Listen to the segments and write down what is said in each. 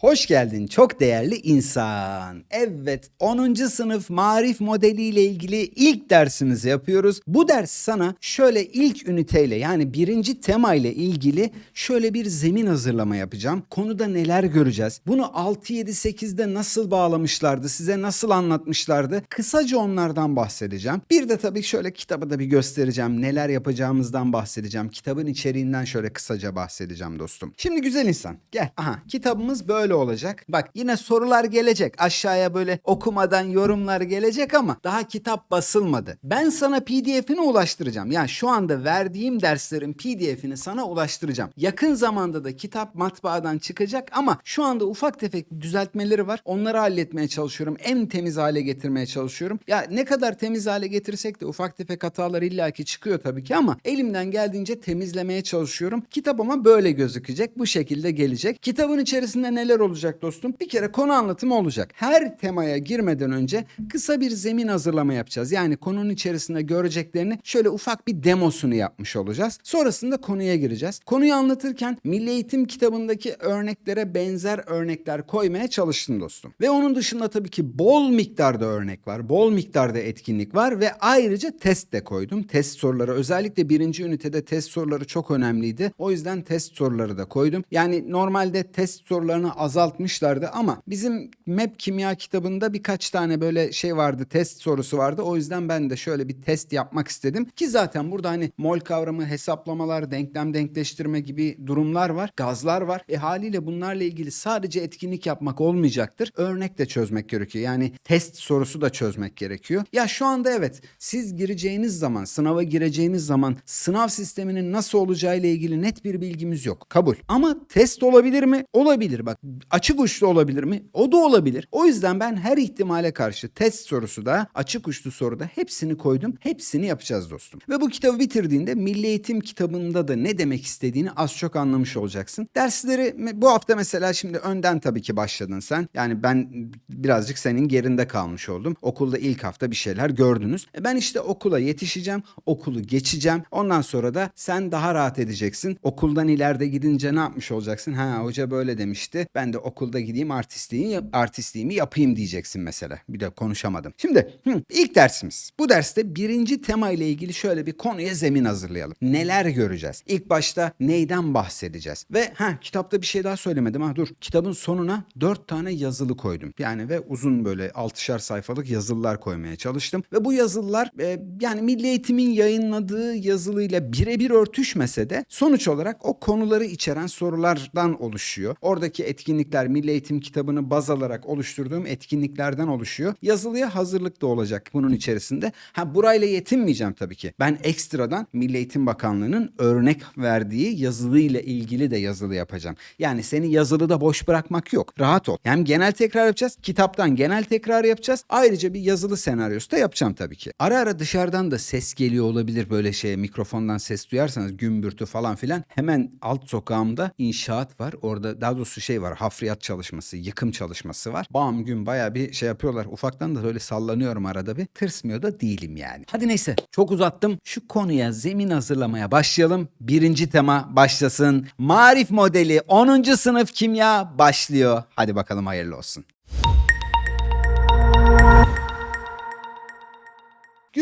Hoş geldin çok değerli insan. Evet 10. sınıf marif modeliyle ilgili ilk dersimizi yapıyoruz. Bu ders sana şöyle ilk üniteyle yani birinci tema ile ilgili şöyle bir zemin hazırlama yapacağım. Konuda neler göreceğiz? Bunu 6, 7, 8'de nasıl bağlamışlardı? Size nasıl anlatmışlardı? Kısaca onlardan bahsedeceğim. Bir de tabii şöyle kitabı da bir göstereceğim. Neler yapacağımızdan bahsedeceğim. Kitabın içeriğinden şöyle kısaca bahsedeceğim dostum. Şimdi güzel insan gel. Aha kitabımız böyle olacak. Bak yine sorular gelecek. Aşağıya böyle okumadan yorumlar gelecek ama daha kitap basılmadı. Ben sana PDF'ini ulaştıracağım. Yani şu anda verdiğim derslerin PDF'ini sana ulaştıracağım. Yakın zamanda da kitap matbaadan çıkacak ama şu anda ufak tefek düzeltmeleri var. Onları halletmeye çalışıyorum. En temiz hale getirmeye çalışıyorum. Ya ne kadar temiz hale getirsek de ufak tefek hatalar illaki çıkıyor tabii ki ama elimden geldiğince temizlemeye çalışıyorum. Kitap ama böyle gözükecek. Bu şekilde gelecek. Kitabın içerisinde neler olacak dostum? Bir kere konu anlatımı olacak. Her temaya girmeden önce kısa bir zemin hazırlama yapacağız. Yani konunun içerisinde göreceklerini şöyle ufak bir demosunu yapmış olacağız. Sonrasında konuya gireceğiz. Konuyu anlatırken Milli Eğitim kitabındaki örneklere benzer örnekler koymaya çalıştım dostum. Ve onun dışında tabii ki bol miktarda örnek var. Bol miktarda etkinlik var ve ayrıca test de koydum. Test soruları özellikle birinci ünitede test soruları çok önemliydi. O yüzden test soruları da koydum. Yani normalde test sorularını azaltmışlardı ama bizim MEP kimya kitabında birkaç tane böyle şey vardı test sorusu vardı. O yüzden ben de şöyle bir test yapmak istedim. Ki zaten burada hani mol kavramı, hesaplamalar, denklem denkleştirme gibi durumlar var. Gazlar var. E haliyle bunlarla ilgili sadece etkinlik yapmak olmayacaktır. Örnek de çözmek gerekiyor. Yani test sorusu da çözmek gerekiyor. Ya şu anda evet siz gireceğiniz zaman, sınava gireceğiniz zaman sınav sisteminin nasıl olacağı ile ilgili net bir bilgimiz yok. Kabul. Ama test olabilir mi? Olabilir. Bak açık uçlu olabilir mi? O da olabilir. O yüzden ben her ihtimale karşı test sorusu da açık uçlu soruda hepsini koydum. Hepsini yapacağız dostum. Ve bu kitabı bitirdiğinde Milli Eğitim kitabında da ne demek istediğini az çok anlamış olacaksın. Dersleri bu hafta mesela şimdi önden tabii ki başladın sen. Yani ben birazcık senin gerinde kalmış oldum. Okulda ilk hafta bir şeyler gördünüz. E ben işte okula yetişeceğim. Okulu geçeceğim. Ondan sonra da sen daha rahat edeceksin. Okuldan ileride gidince ne yapmış olacaksın? Ha hoca böyle demişti. Ben de okulda gideyim artistliği, artistliğimi yapayım diyeceksin mesela. Bir de konuşamadım. Şimdi hı, ilk dersimiz. Bu derste birinci tema ile ilgili şöyle bir konuya zemin hazırlayalım. Neler göreceğiz? İlk başta neyden bahsedeceğiz? Ve ha kitapta bir şey daha söylemedim ha dur. Kitabın sonuna dört tane yazılı koydum. Yani ve uzun böyle altışar sayfalık yazılılar koymaya çalıştım. Ve bu yazılılar e, yani Milli Eğitim'in yayınladığı yazılıyla birebir örtüşmese de sonuç olarak o konuları içeren sorulardan oluşuyor. Oradaki etkinlikler Milli Eğitim kitabını baz alarak oluşturduğum etkinliklerden oluşuyor. Yazılıya hazırlık da olacak bunun içerisinde. Ha burayla yetinmeyeceğim tabii ki. Ben ekstradan Milli Eğitim Bakanlığı'nın örnek verdiği yazılıyla ilgili de yazılı yapacağım. Yani seni yazılıda boş bırakmak yok. Rahat ol. Hem genel tekrar yapacağız. Kitaptan genel tekrar yapacağız. Ayrıca bir yazılı senaryosu da yapacağım tabii ki. Ara ara dışarıdan da ses geliyor olabilir böyle şeye mikrofondan ses duyarsanız gümbürtü falan filan. Hemen alt sokağımda inşaat var. Orada daha doğrusu şey var hafriyat çalışması, yıkım çalışması var. Bam gün baya bir şey yapıyorlar. Ufaktan da böyle sallanıyorum arada bir. Tırsmıyor da değilim yani. Hadi neyse çok uzattım. Şu konuya zemin hazırlamaya başlayalım. Birinci tema başlasın. Marif modeli 10. sınıf kimya başlıyor. Hadi bakalım hayırlı olsun.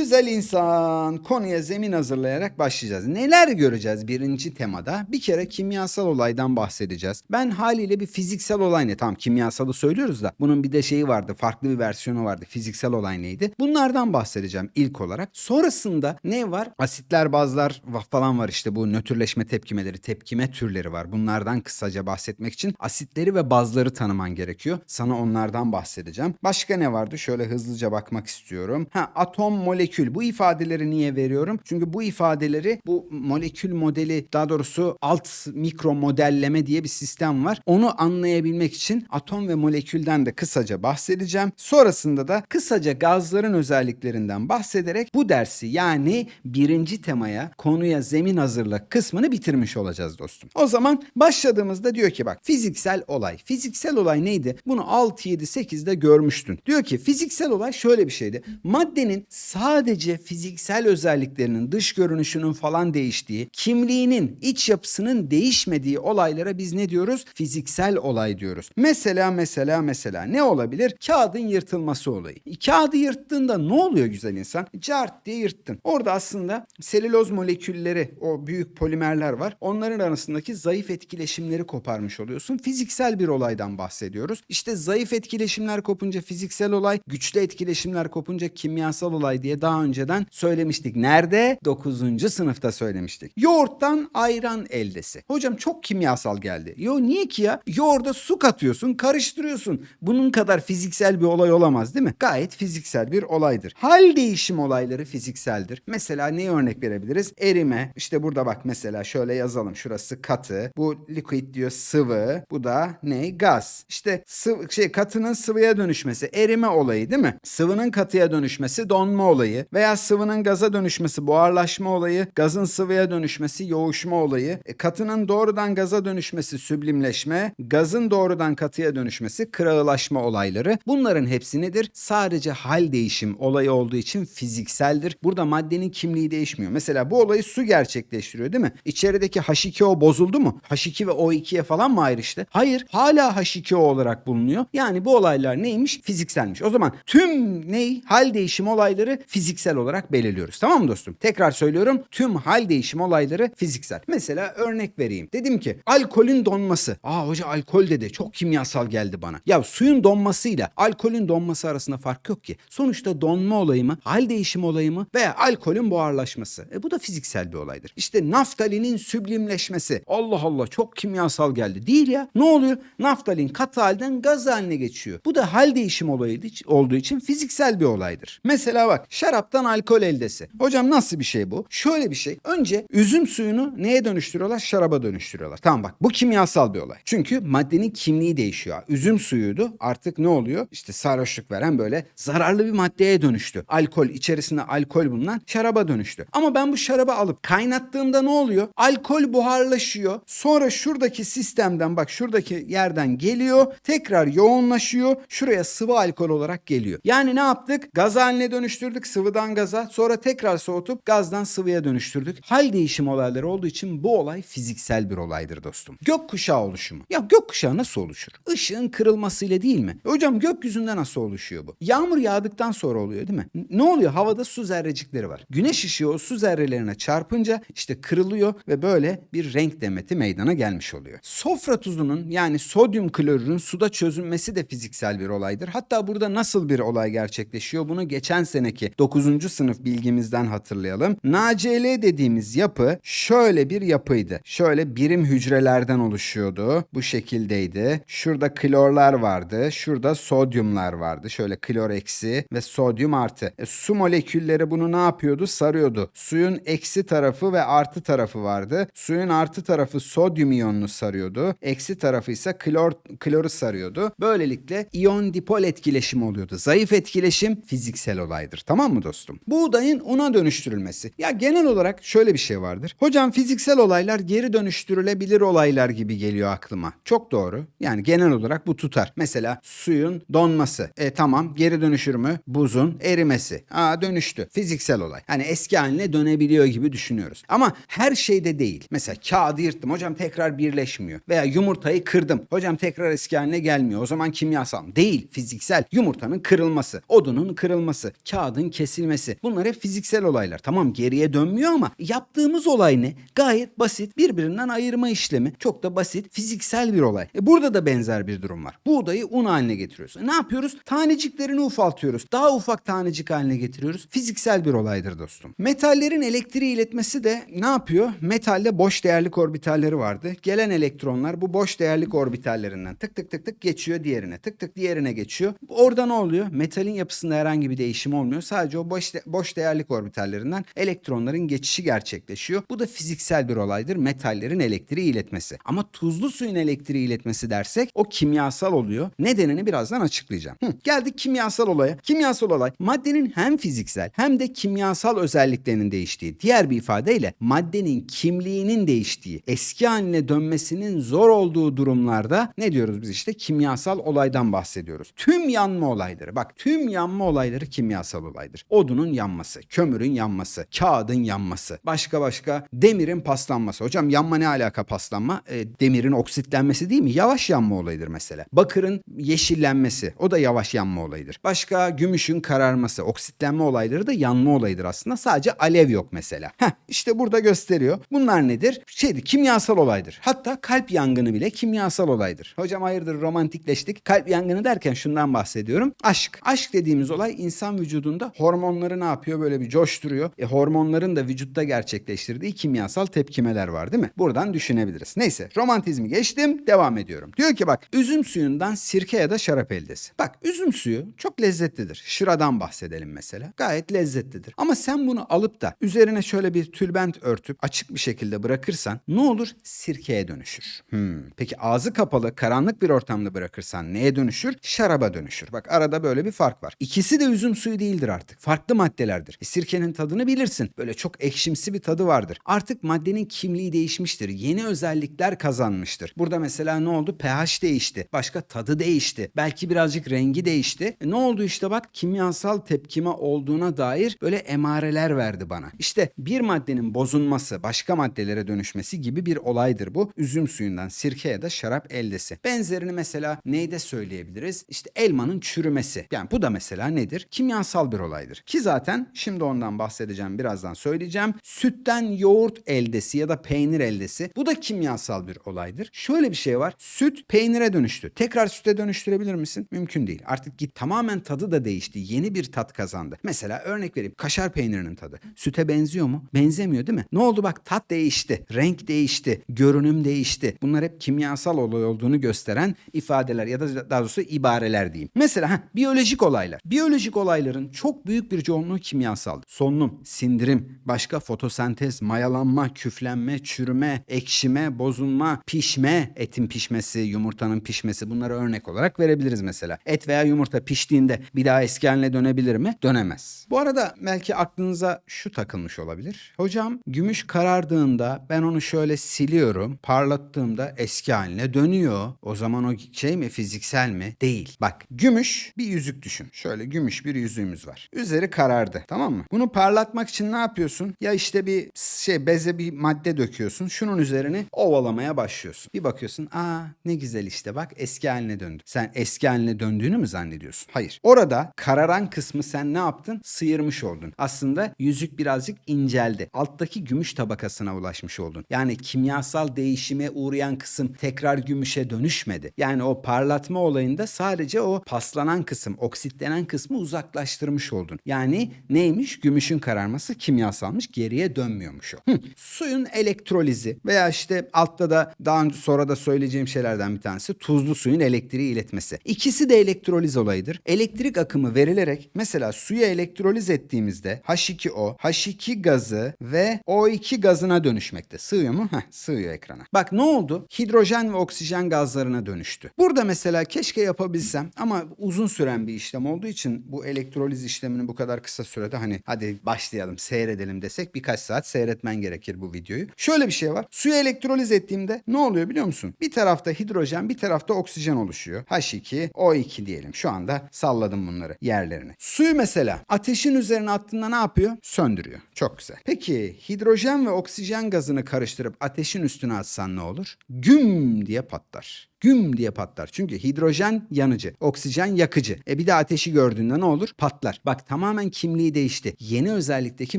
Güzel insan. Konuya zemin hazırlayarak başlayacağız. Neler göreceğiz birinci temada? Bir kere kimyasal olaydan bahsedeceğiz. Ben haliyle bir fiziksel olay ne? Tamam kimyasalı söylüyoruz da bunun bir de şeyi vardı. Farklı bir versiyonu vardı. Fiziksel olay neydi? Bunlardan bahsedeceğim ilk olarak. Sonrasında ne var? Asitler, bazlar falan var işte bu nötrleşme tepkimeleri, tepkime türleri var. Bunlardan kısaca bahsetmek için asitleri ve bazları tanıman gerekiyor. Sana onlardan bahsedeceğim. Başka ne vardı? Şöyle hızlıca bakmak istiyorum. Ha atom, molekül. Bu ifadeleri niye veriyorum? Çünkü bu ifadeleri bu molekül modeli daha doğrusu alt mikro modelleme diye bir sistem var. Onu anlayabilmek için atom ve molekülden de kısaca bahsedeceğim. Sonrasında da kısaca gazların özelliklerinden bahsederek bu dersi yani birinci temaya konuya zemin hazırla kısmını bitirmiş olacağız dostum. O zaman başladığımızda diyor ki bak fiziksel olay. Fiziksel olay neydi? Bunu 6, 7, 8'de görmüştün. Diyor ki fiziksel olay şöyle bir şeydi. Maddenin sağ sadece fiziksel özelliklerinin, dış görünüşünün falan değiştiği, kimliğinin, iç yapısının değişmediği olaylara biz ne diyoruz? Fiziksel olay diyoruz. Mesela mesela mesela ne olabilir? Kağıdın yırtılması olayı. Kağıdı yırttığında ne oluyor güzel insan? Cart diye yırttın. Orada aslında selüloz molekülleri, o büyük polimerler var. Onların arasındaki zayıf etkileşimleri koparmış oluyorsun. Fiziksel bir olaydan bahsediyoruz. İşte zayıf etkileşimler kopunca fiziksel olay, güçlü etkileşimler kopunca kimyasal olay diye daha önceden söylemiştik. Nerede? 9. sınıfta söylemiştik. Yoğurttan ayran eldesi. Hocam çok kimyasal geldi. Yo niye ki ya? Yoğurda su katıyorsun, karıştırıyorsun. Bunun kadar fiziksel bir olay olamaz değil mi? Gayet fiziksel bir olaydır. Hal değişim olayları fizikseldir. Mesela neye örnek verebiliriz? Erime. İşte burada bak mesela şöyle yazalım. Şurası katı. Bu liquid diyor sıvı. Bu da ne? Gaz. İşte sıvı, şey katının sıvıya dönüşmesi erime olayı değil mi? Sıvının katıya dönüşmesi donma olayı veya sıvının gaza dönüşmesi buharlaşma olayı, gazın sıvıya dönüşmesi yoğuşma olayı, e, katının doğrudan gaza dönüşmesi süblimleşme, gazın doğrudan katıya dönüşmesi kırağılaşma olayları. Bunların hepsi nedir? Sadece hal değişim olayı olduğu için fizikseldir. Burada maddenin kimliği değişmiyor. Mesela bu olayı su gerçekleştiriyor değil mi? İçerideki H2O bozuldu mu? H2 ve O2'ye falan mı ayrıştı? Hayır. Hala H2O olarak bulunuyor. Yani bu olaylar neymiş? Fizikselmiş. O zaman tüm ney? Hal değişim olayları fiziksel olarak belirliyoruz. Tamam mı dostum? Tekrar söylüyorum. Tüm hal değişim olayları fiziksel. Mesela örnek vereyim. Dedim ki alkolün donması. Aa hoca alkol dedi. Çok kimyasal geldi bana. Ya suyun donmasıyla alkolün donması arasında fark yok ki. Sonuçta donma olayı mı? Hal değişim olayı mı? Veya alkolün buharlaşması. E bu da fiziksel bir olaydır. İşte naftalinin süblimleşmesi. Allah Allah çok kimyasal geldi. Değil ya. Ne oluyor? Naftalin katı halden gaz haline geçiyor. Bu da hal değişim olayı olduğu için fiziksel bir olaydır. Mesela bak şaraptan alkol eldesi. Hocam nasıl bir şey bu? Şöyle bir şey. Önce üzüm suyunu neye dönüştürüyorlar? Şaraba dönüştürüyorlar. Tamam bak bu kimyasal bir olay. Çünkü maddenin kimliği değişiyor. Üzüm suyuydu. Artık ne oluyor? İşte sarhoşluk veren böyle zararlı bir maddeye dönüştü. Alkol içerisinde alkol bulunan şaraba dönüştü. Ama ben bu şarabı alıp kaynattığımda ne oluyor? Alkol buharlaşıyor. Sonra şuradaki sistemden bak şuradaki yerden geliyor. Tekrar yoğunlaşıyor. Şuraya sıvı alkol olarak geliyor. Yani ne yaptık? Gaz haline dönüştürdük sıvıdan gaza. Sonra tekrar soğutup gazdan sıvıya dönüştürdük. Hal değişim olayları olduğu için bu olay fiziksel bir olaydır dostum. Gökkuşağı oluşumu. Ya gökkuşağı nasıl oluşur? Işığın kırılmasıyla değil mi? E hocam gökyüzünde nasıl oluşuyor bu? Yağmur yağdıktan sonra oluyor değil mi? Ne oluyor? Havada su zerrecikleri var. Güneş ışığı o su zerrelerine çarpınca işte kırılıyor ve böyle bir renk demeti meydana gelmiş oluyor. Sofra tuzunun yani sodyum klorürün suda çözünmesi de fiziksel bir olaydır. Hatta burada nasıl bir olay gerçekleşiyor? Bunu geçen seneki 9. sınıf bilgimizden hatırlayalım. NaCl dediğimiz yapı şöyle bir yapıydı. Şöyle birim hücrelerden oluşuyordu. Bu şekildeydi. Şurada klorlar vardı. Şurada sodyumlar vardı. Şöyle klor eksi ve sodyum artı. E, su molekülleri bunu ne yapıyordu? Sarıyordu. Suyun eksi tarafı ve artı tarafı vardı. Suyun artı tarafı sodyum iyonunu sarıyordu. Eksi tarafı ise klor kloru sarıyordu. Böylelikle iyon dipol etkileşimi oluyordu. Zayıf etkileşim fiziksel olaydır. Tamam mı dostum? Buğdayın una dönüştürülmesi. Ya genel olarak şöyle bir şey vardır. Hocam fiziksel olaylar geri dönüştürülebilir olaylar gibi geliyor aklıma. Çok doğru. Yani genel olarak bu tutar. Mesela suyun donması. E tamam geri dönüşür mü? Buzun erimesi. Aa dönüştü. Fiziksel olay. Hani eski haline dönebiliyor gibi düşünüyoruz. Ama her şeyde değil. Mesela kağıdı yırttım. Hocam tekrar birleşmiyor. Veya yumurtayı kırdım. Hocam tekrar eski haline gelmiyor. O zaman kimyasal. Değil. Fiziksel. Yumurtanın kırılması. Odunun kırılması. Kağıdın kesilmesi. Bunlar hep fiziksel olaylar. Tamam geriye dönmüyor ama yaptığımız olay ne? Gayet basit. Birbirinden ayırma işlemi. Çok da basit. Fiziksel bir olay. E burada da benzer bir durum var. Buğdayı un haline getiriyoruz. E ne yapıyoruz? Taneciklerini ufaltıyoruz. Daha ufak tanecik haline getiriyoruz. Fiziksel bir olaydır dostum. Metallerin elektriği iletmesi de ne yapıyor? Metalde boş değerlik orbitalleri vardı. Gelen elektronlar bu boş değerlik orbitallerinden tık tık tık tık geçiyor diğerine. Tık tık diğerine geçiyor. Orada ne oluyor? Metalin yapısında herhangi bir değişim olmuyor. Sadece o boş, de- boş değerlik orbitallerinden elektronların geçişi gerçekleşiyor. Bu da fiziksel bir olaydır. Metallerin elektriği iletmesi. Ama tuzlu suyun elektriği iletmesi dersek o kimyasal oluyor. Nedenini birazdan açıklayacağım. Hı, geldik kimyasal olaya. Kimyasal olay maddenin hem fiziksel hem de kimyasal özelliklerinin değiştiği. Diğer bir ifadeyle maddenin kimliğinin değiştiği, eski haline dönmesinin zor olduğu durumlarda ne diyoruz biz işte kimyasal olaydan bahsediyoruz. Tüm yanma olayları bak tüm yanma olayları kimyasal olaydır. Odunun yanması, kömürün yanması, kağıdın yanması, başka başka demirin paslanması. Hocam yanma ne alaka paslanma? E, demirin oksitlenmesi değil mi? Yavaş yanma olayıdır mesela. Bakırın yeşillenmesi o da yavaş yanma olayıdır. Başka gümüşün kararması, oksitlenme olayları da yanma olayıdır aslında. Sadece alev yok mesela. Heh, işte burada gösteriyor. Bunlar nedir? Şeydi kimyasal olaydır. Hatta kalp yangını bile kimyasal olaydır. Hocam hayırdır romantikleştik. Kalp yangını derken şundan bahsediyorum. Aşk. Aşk dediğimiz olay insan vücudunda hormonları ne yapıyor? Böyle bir coşturuyor. E, hormonların da vücutta gerçekleştirdiği kimyasal tepkimeler var değil mi? Buradan düşünebiliriz. Neyse romantizmi geçtim. Devam ediyorum. Diyor ki bak üzüm suyundan sirke ya da şarap eldesi. Bak üzüm suyu çok lezzetlidir. Şıradan bahsedelim mesela. Gayet lezzetlidir. Ama sen bunu alıp da üzerine şöyle bir tülbent örtüp açık bir şekilde bırakırsan ne olur? Sirkeye dönüşür. Hmm. Peki ağzı kapalı karanlık bir ortamda bırakırsan neye dönüşür? Şaraba dönüşür. Bak arada böyle bir fark var. İkisi de üzüm suyu değildir artık. Farklı maddelerdir. E, sirkenin tadını bilirsin. Böyle çok ekşimsi bir tadı vardır. Artık maddenin kimliği değişmiştir. Yeni özellikler kazanmıştır. Burada mesela ne oldu? pH değişti. Başka tadı değişti. Belki birazcık rengi değişti. E, ne oldu işte bak kimyasal tepkime olduğuna dair böyle emareler verdi bana. İşte bir maddenin bozulması, başka maddelere dönüşmesi gibi bir olaydır bu. Üzüm suyundan sirke ya da şarap eldesi. Benzerini mesela neyde söyleyebiliriz? İşte elmanın çürümesi. Yani bu da mesela nedir? Kimyasal bir olaydır. Ki zaten şimdi ondan bahsedeceğim birazdan söyleyeceğim. Sütten yoğurt eldesi ya da peynir eldesi. Bu da kimyasal bir olaydır. Şöyle bir şey var. Süt peynire dönüştü. Tekrar süte dönüştürebilir misin? Mümkün değil. Artık git tamamen tadı da değişti. Yeni bir tat kazandı. Mesela örnek vereyim. Kaşar peynirinin tadı. Süte benziyor mu? Benzemiyor değil mi? Ne oldu bak tat değişti. Renk değişti. Görünüm değişti. Bunlar hep kimyasal olay olduğunu gösteren ifadeler ya da daha doğrusu ibareler diyeyim. Mesela heh, biyolojik olaylar. Biyolojik olayların çok büyük bir çoğunluğu kimyasal. Solunum, sindirim, başka fotosentez, mayalanma, küflenme, çürüme, ekşime, bozulma, pişme, etin pişmesi, yumurtanın pişmesi bunları örnek olarak verebiliriz mesela. Et veya yumurta piştiğinde bir daha eski haline dönebilir mi? Dönemez. Bu arada belki aklınıza şu takılmış olabilir. Hocam gümüş karardığında ben onu şöyle siliyorum, parlattığımda eski haline dönüyor. O zaman o şey mi fiziksel mi? Değil. Bak gümüş bir yüzük düşün. Şöyle gümüş bir yüzüğümüz var. Üzeri karardı tamam mı? Bunu parlatmak için ne yapıyorsun? Ya işte bir şey beze bir madde döküyorsun. Şunun üzerini ovalamaya başlıyorsun. Bir bakıyorsun aa ne güzel işte bak eski haline döndü. Sen eski haline döndüğünü mü zannediyorsun? Hayır. Orada kararan kısmı sen ne yaptın? Sıyırmış oldun. Aslında yüzük birazcık inceldi. Alttaki gümüş tabakasına ulaşmış oldun. Yani kimyasal değişime uğrayan kısım tekrar gümüşe dönüşmedi. Yani o parlatma olayında sadece o paslanan kısım, oksitlenen kısmı uzaklaştırmış oldun. Yani neymiş? Gümüşün kararması kimyasalmış, geriye dönmüyormuş o. Hı. Suyun elektrolizi veya işte altta da daha önce sonra da söyleyeceğim şeylerden bir tanesi tuzlu suyun elektriği iletmesi. İkisi de elektroliz olayıdır. Elektrik akımı verilerek mesela suyu elektroliz ettiğimizde H2O, H2 gazı ve O2 gazına dönüşmekte. Sığıyor mu? Heh, sığıyor ekrana. Bak ne oldu? Hidrojen ve oksijen gazlarına dönüştü. Burada mesela keşke yapabilsem ama uzun süren bir işlem olduğu için bu elektroliz işlemini bu kadar kısa sürede hani hadi başlayalım seyredelim desek birkaç saat seyretmen gerekir bu videoyu. Şöyle bir şey var. Suyu elektroliz ettiğimde ne oluyor biliyor musun? Bir tarafta hidrojen bir tarafta oksijen oluşuyor. H2, O2 diyelim. Şu anda salladım bunları yerlerine. Suyu mesela ateşin üzerine attığında ne yapıyor? Söndürüyor. Çok güzel. Peki hidrojen ve oksijen gazını karıştırıp ateşin üstüne atsan ne olur? Güm diye patlar güm diye patlar. Çünkü hidrojen yanıcı, oksijen yakıcı. E bir de ateşi gördüğünde ne olur? Patlar. Bak tamamen kimliği değişti. Yeni özellikteki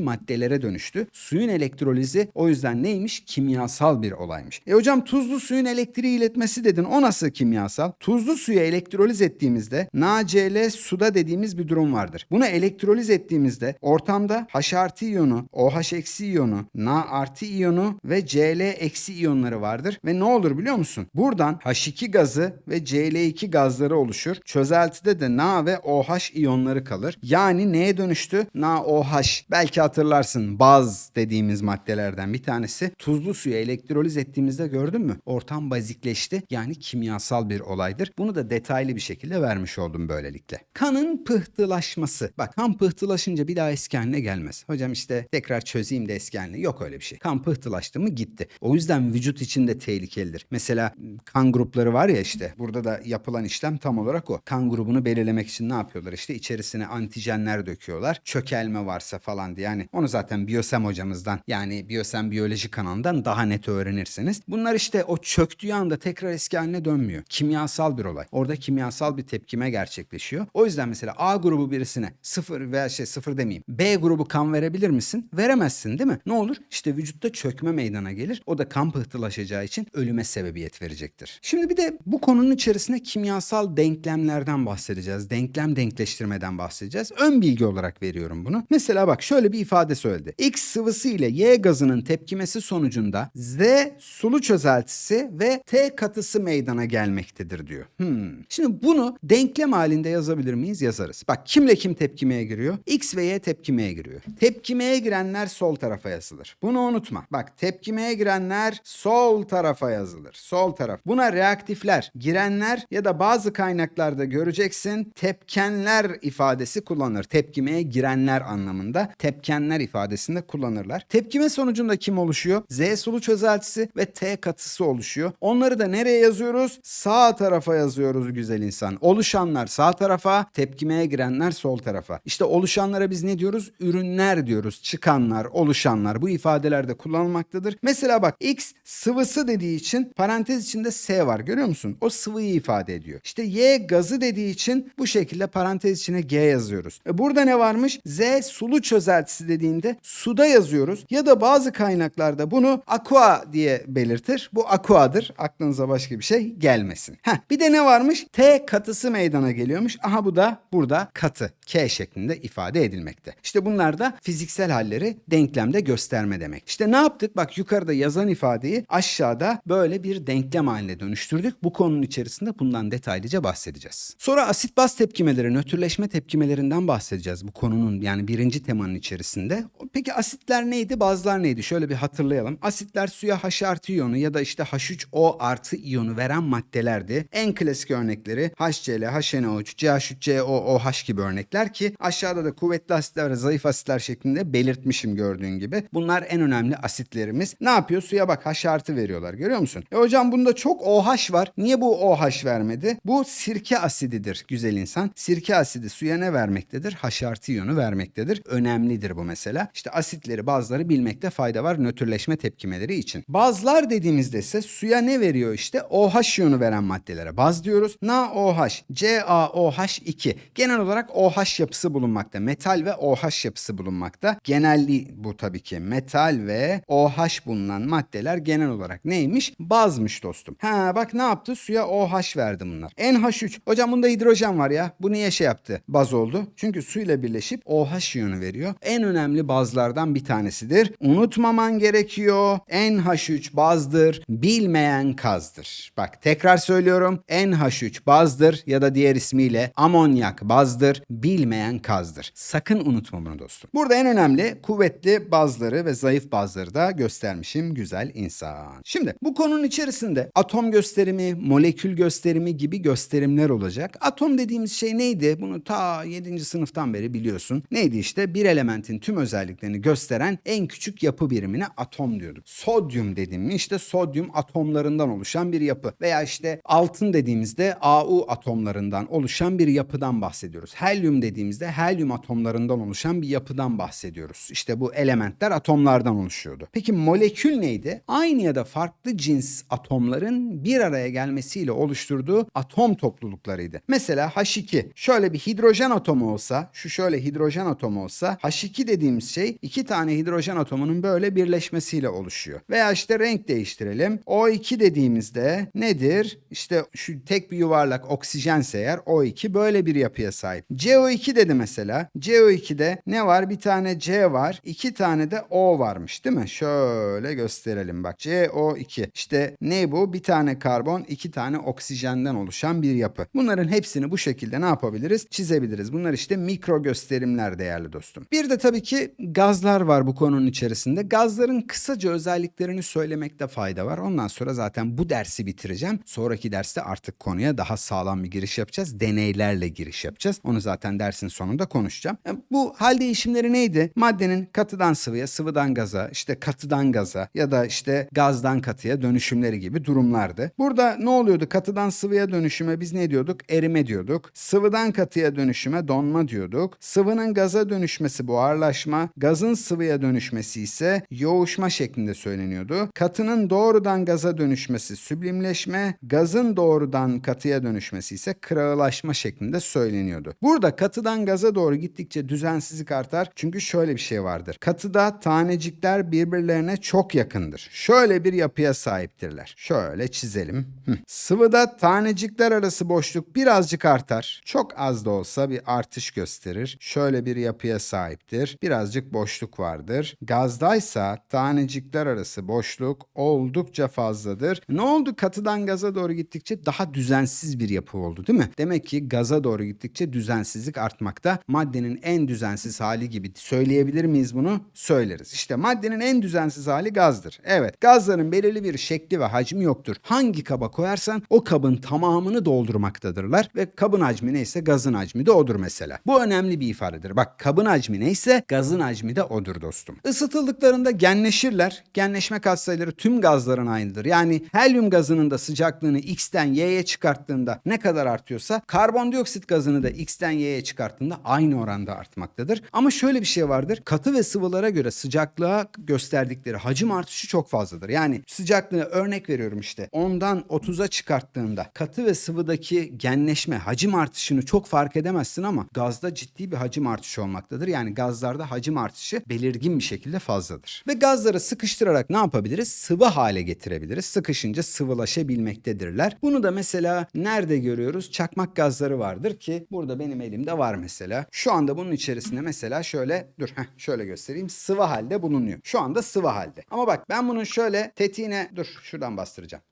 maddelere dönüştü. Suyun elektrolizi o yüzden neymiş? Kimyasal bir olaymış. E hocam tuzlu suyun elektriği iletmesi dedin. O nasıl kimyasal? Tuzlu suyu elektroliz ettiğimizde NaCl suda dediğimiz bir durum vardır. Bunu elektroliz ettiğimizde ortamda H artı iyonu, OH eksi iyonu, Na artı iyonu ve Cl eksi iyonları vardır. Ve ne olur biliyor musun? Buradan H2 gazı ve Cl2 gazları oluşur. Çözeltide de Na ve OH iyonları kalır. Yani neye dönüştü? NaOH. Belki hatırlarsın baz dediğimiz maddelerden bir tanesi. Tuzlu suyu elektroliz ettiğimizde gördün mü? Ortam bazikleşti. Yani kimyasal bir olaydır. Bunu da detaylı bir şekilde vermiş oldum böylelikle. Kanın pıhtılaşması. Bak kan pıhtılaşınca bir daha eski haline gelmez. Hocam işte tekrar çözeyim de eski haline. Yok öyle bir şey. Kan pıhtılaştı mı gitti. O yüzden vücut için de tehlikelidir. Mesela kan grupları var ya işte. Burada da yapılan işlem tam olarak o. Kan grubunu belirlemek için ne yapıyorlar? İşte içerisine antijenler döküyorlar. Çökelme varsa falan diye. Yani onu zaten Biyosem hocamızdan yani Biyosem Biyoloji kanalından daha net öğrenirsiniz. Bunlar işte o çöktüğü anda tekrar eski haline dönmüyor. Kimyasal bir olay. Orada kimyasal bir tepkime gerçekleşiyor. O yüzden mesela A grubu birisine sıfır veya şey sıfır demeyeyim. B grubu kan verebilir misin? Veremezsin değil mi? Ne olur? İşte vücutta çökme meydana gelir. O da kan pıhtılaşacağı için ölüme sebebiyet verecektir. Şimdi bir de bu konunun içerisine kimyasal denklemlerden bahsedeceğiz. Denklem denkleştirmeden bahsedeceğiz. Ön bilgi olarak veriyorum bunu. Mesela bak şöyle bir ifade söyledi. X sıvısı ile Y gazının tepkimesi sonucunda Z sulu çözeltisi ve T katısı meydana gelmektedir diyor. Hmm. Şimdi bunu denklem halinde yazabilir miyiz? Yazarız. Bak kimle kim tepkimeye giriyor? X ve Y tepkimeye giriyor. Tepkimeye girenler sol tarafa yazılır. Bunu unutma. Bak tepkimeye girenler sol tarafa yazılır. Sol taraf. Buna reaktifler, girenler ya da bazı kaynaklarda göreceksin tepkenler ifadesi kullanılır. Tepkimeye girenler anlamında tepkenler ifadesinde kullanırlar. Tepkime sonucunda kim oluşuyor? Z sulu çözeltisi ve T katısı oluşuyor. Onları da nereye yazıyoruz? Sağ tarafa yazıyoruz güzel insan. Oluşanlar sağ tarafa, tepkimeye girenler sol tarafa. İşte oluşanlara biz ne diyoruz? Ürünler diyoruz. Çıkanlar, oluşanlar bu ifadelerde kullanılmaktadır. Mesela bak X sıvısı dediği için parantez içinde S var görüyor musun? O sıvıyı ifade ediyor. İşte Y gazı dediği için bu şekilde parantez içine G yazıyoruz. E burada ne varmış? Z sulu çözeltisi dediğinde suda yazıyoruz. Ya da bazı kaynaklarda bunu aqua diye belirtir. Bu aquadır. Aklınıza başka bir şey gelmesin. Heh, bir de ne varmış? T katısı meydana geliyormuş. Aha bu da burada katı. K şeklinde ifade edilmekte. İşte bunlar da fiziksel halleri denklemde gösterme demek. İşte ne yaptık? Bak yukarıda yazan ifadeyi aşağıda böyle bir denklem haline dönüştürdük. Bu konunun içerisinde bundan detaylıca bahsedeceğiz. Sonra asit baz tepkimeleri, nötrleşme tepkimelerinden bahsedeceğiz bu konunun yani birinci temanın içerisinde. Peki asitler neydi, bazlar neydi? Şöyle bir hatırlayalım. Asitler suya H artı iyonu ya da işte H3O artı iyonu veren maddelerdi. En klasik örnekleri HCl, HNO3, CH3COOH gibi örnekler ki aşağıda da kuvvetli asitler ve zayıf asitler şeklinde belirtmişim gördüğün gibi. Bunlar en önemli asitlerimiz. Ne yapıyor? Suya bak H veriyorlar görüyor musun? E hocam bunda çok OH var. Niye bu OH vermedi? Bu sirke asididir güzel insan. Sirke asidi suya ne vermektedir? H iyonu vermektedir. Önemlidir bu mesela. İşte asitleri bazıları bilmekte fayda var nötrleşme tepkimeleri için. Bazlar dediğimizde ise suya ne veriyor işte? OH iyonu veren maddelere baz diyoruz. NaOH, CaOH2. Genel olarak OH yapısı bulunmakta. Metal ve OH yapısı bulunmakta. Genelliği bu tabii ki. Metal ve OH bulunan maddeler genel olarak neymiş? Bazmış dostum. Ha bak ne yaptı? Suya OH verdi bunlar. NH3. Hocam bunda hidrojen var ya. Bu niye şey yaptı? Baz oldu. Çünkü suyla birleşip OH iyonu veriyor. En önemli bazlardan bir tanesidir. Unutmaman gerekiyor. NH3 bazdır. Bilmeyen kazdır. Bak tekrar söylüyorum. NH3 bazdır ya da diğer ismiyle amonyak bazdır. Bilmeyen kazdır. Sakın unutma bunu dostum. Burada en önemli kuvvetli bazları ve zayıf bazları da göstermişim güzel insan. Şimdi bu konunun içerisinde atom gösterimi, molekül gösterimi gibi gösterimler olacak. Atom dediğimiz şey neydi? Bunu ta 7. sınıftan beri biliyorsun. Neydi işte? Bir elementin tüm özelliklerini gösteren en küçük yapı birimine atom diyorduk. Sodyum dedim mi? İşte sodyum atomlarından oluşan bir yapı. Veya işte altın dediğimizde AU atomlarından oluşan bir yapıdan bahsediyoruz. Helyum dediğimizde helyum atomlarından oluşan bir yapıdan bahsediyoruz. İşte bu elementler atomlardan oluşuyordu. Peki molekül neydi? Aynı ya da farklı cins atomların bir araya gelmesiyle oluşturduğu atom topluluklarıydı. Mesela H2 şöyle bir hidrojen atomu olsa, şu şöyle hidrojen atomu olsa H2 dediğimiz şey iki tane hidrojen atomunun böyle birleşmesiyle oluşuyor. Veya işte renk değiştirelim. O2 dediğimizde nedir? İşte şu tek bir yuvarlak oksijense eğer O2 böyle bir yapıya sahip. CO2 dedi mesela. CO2'de ne var? Bir tane C var. iki tane de O varmış değil mi? Şöyle gösterelim bak. CO2. İşte ne bu? Bir tane karbon, iki tane oksijenden oluşan bir yapı. Bunların hepsini bu şekilde ne yapabiliriz? Çizebiliriz. Bunlar işte mikro gösterimler değerli dostum. Bir de tabii ki gazlar var bu konunun içerisinde. Gazların kısaca özelliklerini söylemekte fayda var. Ondan sonra zaten bu dersi bitireceğim. Sonraki derste artık konuya daha sağlam bir giriş yapacağız. Deneylerle giriş yapacağız. Onu zaten ders dersin sonunda konuşacağım. E, Bu hal değişimleri neydi? Maddenin katıdan sıvıya, sıvıdan gaza, işte katıdan gaza ya da işte gazdan katıya dönüşümleri gibi durumlardı. Burada ne oluyordu? Katıdan sıvıya dönüşüme biz ne diyorduk? Erime diyorduk. Sıvıdan katıya dönüşüme donma diyorduk. Sıvının gaza dönüşmesi buharlaşma, gazın sıvıya dönüşmesi ise yoğuşma şeklinde söyleniyordu. Katının doğrudan gaza dönüşmesi süblimleşme, gazın doğrudan katıya dönüşmesi ise kırağılaşma şeklinde söyleniyordu. Burada katıdan gaza doğru gittikçe düzensizlik artar. Çünkü şöyle bir şey vardır. Katıda tanecikler birbirlerine çok yakındır. Şöyle bir yapıya sahiptirler. Şöyle çizelim. Sıvıda tanecikler arası boşluk birazcık artar. Çok az da olsa bir artış gösterir. Şöyle bir yapıya sahiptir. Birazcık boşluk vardır. Gazdaysa tanecikler arası boşluk oldukça fazladır. Ne oldu? Katıdan gaza doğru gittikçe daha düzensiz bir yapı oldu değil mi? Demek ki gaza doğru gittikçe düzensizlik artmakta. Maddenin en düzensiz hali gibi söyleyebilir miyiz bunu? Söyleriz. İşte maddenin en düzensiz hali gazdır. Evet gazların belirli bir şekli ve hacmi yoktur. Hangi kaba koyarsan o kabın tamamını doldurmaktadırlar ve kabın hacmi neyse gazın hacmi de odur mesela. Bu önemli bir ifadedir. Bak kabın hacmi neyse gazın hacmi de odur dostum. Isıtıldıklarında genleşirler. Genleşme katsayıları tüm gazların aynıdır. Yani helyum gazının da sıcaklığını X'ten Y'ye çıkarttığında ne kadar artıyorsa karbondioksit gazını da X'ten Y'ye çıkarttığında aynı oranda artmaktadır. Ama şöyle bir şey vardır. Katı ve sıvılara göre sıcaklığa gösterdikleri hacim artışı çok fazladır. Yani sıcaklığı örnek veriyorum işte 10'dan 30'a çıkarttığında katı ve sıvıdaki genleşme hacim artışını çok fark edemezsin ama gazda ciddi bir hacim artışı olmaktadır. Yani gazlarda hacim artışı belirgin bir şekilde fazladır. Ve gazları sıkıştırarak ne yapabiliriz? Sıvı hale getirebiliriz. Sıkışınca sıvılaşabilmektedirler. Bunu da mesela nerede görüyoruz? Çakmak gazları vardır ki burada benim elimde var mesela. Şu anda bunun içerisinde mesela şöyle dur heh, şöyle göstereyim. Sıvı halde bulunuyor. Şu anda sıvı halde. Ama bak ben bunun şöyle tetiğine dur şuradan bastıracağım.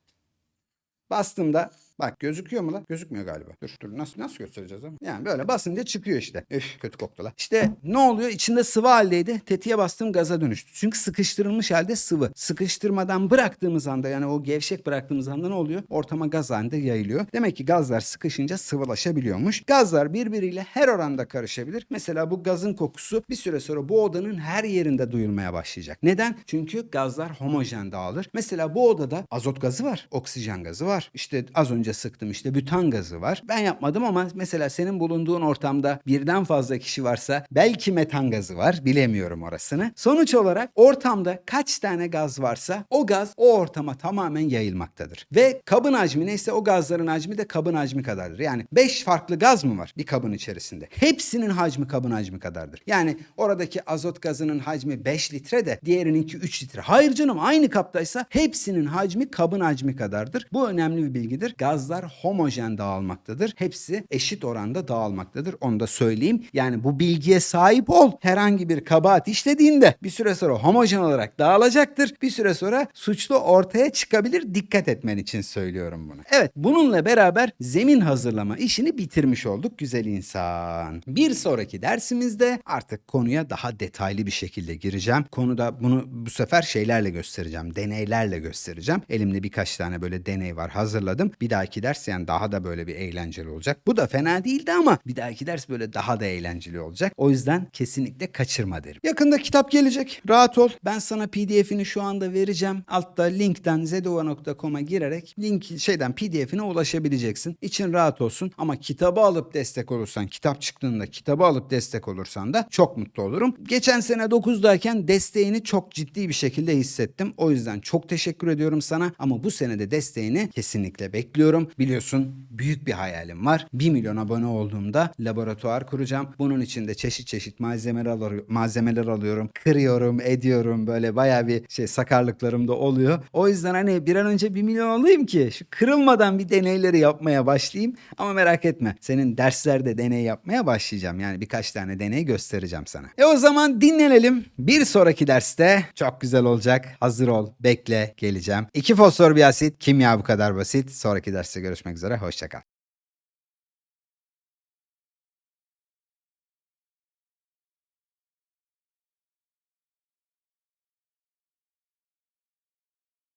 Bastığımda bak gözüküyor mu lan? Gözükmüyor galiba. Dur dur nasıl nasıl göstereceğiz ama? Yani böyle basınca çıkıyor işte. Üf kötü koktu lan. İşte ne oluyor? İçinde sıvı haldeydi. Tetiğe bastım gaza dönüştü. Çünkü sıkıştırılmış halde sıvı. Sıkıştırmadan bıraktığımız anda yani o gevşek bıraktığımız anda ne oluyor? Ortama gaz halinde yayılıyor. Demek ki gazlar sıkışınca sıvılaşabiliyormuş. Gazlar birbiriyle her oranda karışabilir. Mesela bu gazın kokusu bir süre sonra bu odanın her yerinde duyulmaya başlayacak. Neden? Çünkü gazlar homojen dağılır. Mesela bu odada azot gazı var, oksijen gazı var. İşte az önce sıktım işte bütan gazı var. Ben yapmadım ama mesela senin bulunduğun ortamda birden fazla kişi varsa belki metan gazı var. Bilemiyorum orasını. Sonuç olarak ortamda kaç tane gaz varsa o gaz o ortama tamamen yayılmaktadır. Ve kabın hacmi neyse o gazların hacmi de kabın hacmi kadardır. Yani 5 farklı gaz mı var bir kabın içerisinde? Hepsinin hacmi kabın hacmi kadardır. Yani oradaki azot gazının hacmi 5 litre de diğerininki 3 litre. Hayır canım aynı kaptaysa hepsinin hacmi kabın hacmi kadardır. Bu önemli bir bilgidir. Gazlar homojen dağılmaktadır. Hepsi eşit oranda dağılmaktadır. Onu da söyleyeyim. Yani bu bilgiye sahip ol. Herhangi bir kabahat işlediğinde bir süre sonra homojen olarak dağılacaktır. Bir süre sonra suçlu ortaya çıkabilir. Dikkat etmen için söylüyorum bunu. Evet bununla beraber zemin hazırlama işini bitirmiş olduk güzel insan. Bir sonraki dersimizde artık konuya daha detaylı bir şekilde gireceğim. Konuda bunu bu sefer şeylerle göstereceğim. Deneylerle göstereceğim. Elimde birkaç tane böyle deney var hazırladım. Bir dahaki ders yani daha da böyle bir eğlenceli olacak. Bu da fena değildi ama bir dahaki ders böyle daha da eğlenceli olacak. O yüzden kesinlikle kaçırma derim. Yakında kitap gelecek. Rahat ol. Ben sana PDF'ini şu anda vereceğim. Altta linkten zedova.com'a girerek link şeyden PDF'ine ulaşabileceksin. İçin rahat olsun ama kitabı alıp destek olursan, kitap çıktığında kitabı alıp destek olursan da çok mutlu olurum. Geçen sene 9'dayken desteğini çok ciddi bir şekilde hissettim. O yüzden çok teşekkür ediyorum sana ama bu sene de desteğini kesinlikle bekliyorum. Biliyorsun büyük bir hayalim var. 1 milyon abone olduğumda laboratuvar kuracağım. Bunun için de çeşit çeşit malzemeler, alıyorum, malzemeler alıyorum. Kırıyorum, ediyorum. Böyle bayağı bir şey sakarlıklarım da oluyor. O yüzden hani bir an önce 1 milyon olayım ki şu kırılmadan bir deneyleri yapmaya başlayayım. Ama merak etme. Senin derslerde deney yapmaya başlayacağım. Yani birkaç tane deney göstereceğim sana. E o zaman dinlenelim. Bir sonraki derste çok güzel olacak. Hazır ol, bekle, geleceğim. İki fosfor bir asit, kimya bu kadar basit. Sonraki derste görüşmek üzere. Hoşçakal.